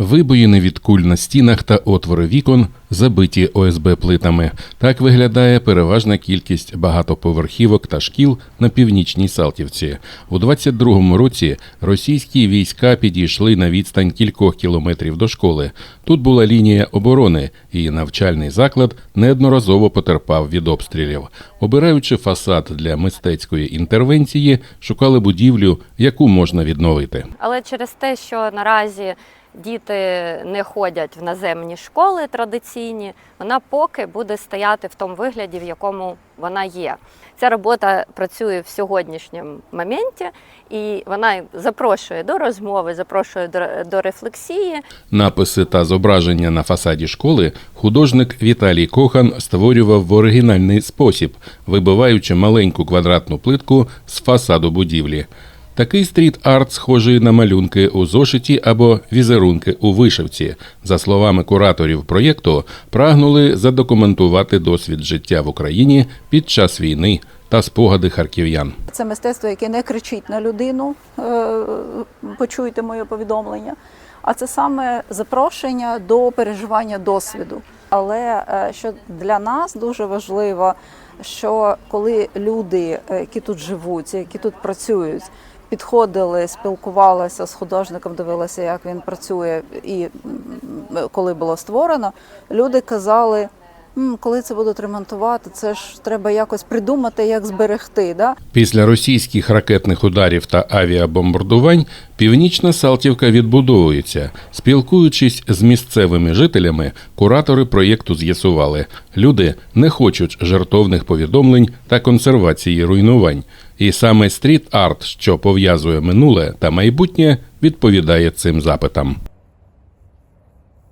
Вибоїни від куль на стінах та отвори вікон забиті ОСБ плитами. Так виглядає переважна кількість багатоповерхівок та шкіл на північній Салтівці. У 22-му році російські війська підійшли на відстань кількох кілометрів до школи. Тут була лінія оборони, і навчальний заклад неодноразово потерпав від обстрілів. Обираючи фасад для мистецької інтервенції, шукали будівлю, яку можна відновити. Але через те, що наразі діти не ходять в наземні школи традиційні, вона поки буде стояти в тому вигляді, в якому вона є. Ця робота працює в сьогоднішньому моменті, і вона запрошує до розмови, запрошує до, рефлексії. Написи та зображення на фасаді школи художник Віталій Кохан створював в оригінальний спосіб, вибиваючи маленьку квадратну плитку з фасаду будівлі. Такий стріт-арт схожий на малюнки у зошиті або візерунки у вишивці. За словами кураторів проєкту, прагнули задокументувати досвід життя в Україні під час війни та спогади харків'ян. Це мистецтво, яке не кричить на людину, е, почуйте моє повідомлення. А це саме запрошення до переживання досвіду. Але е, що для нас дуже важливо, що коли люди, е, які тут живуть, які тут працюють, підходили, спілкувалися з художником, дивилися, як він працює, і коли було створено, люди казали. «М, Коли це будуть ремонтувати, це ж треба якось придумати, як зберегти. Да? Після російських ракетних ударів та авіабомбардувань північна Салтівка відбудовується. Спілкуючись з місцевими жителями, куратори проєкту з'ясували, люди не хочуть жартовних повідомлень та консервації руйнувань. І саме стріт-арт, що пов'язує минуле та майбутнє, відповідає цим запитам.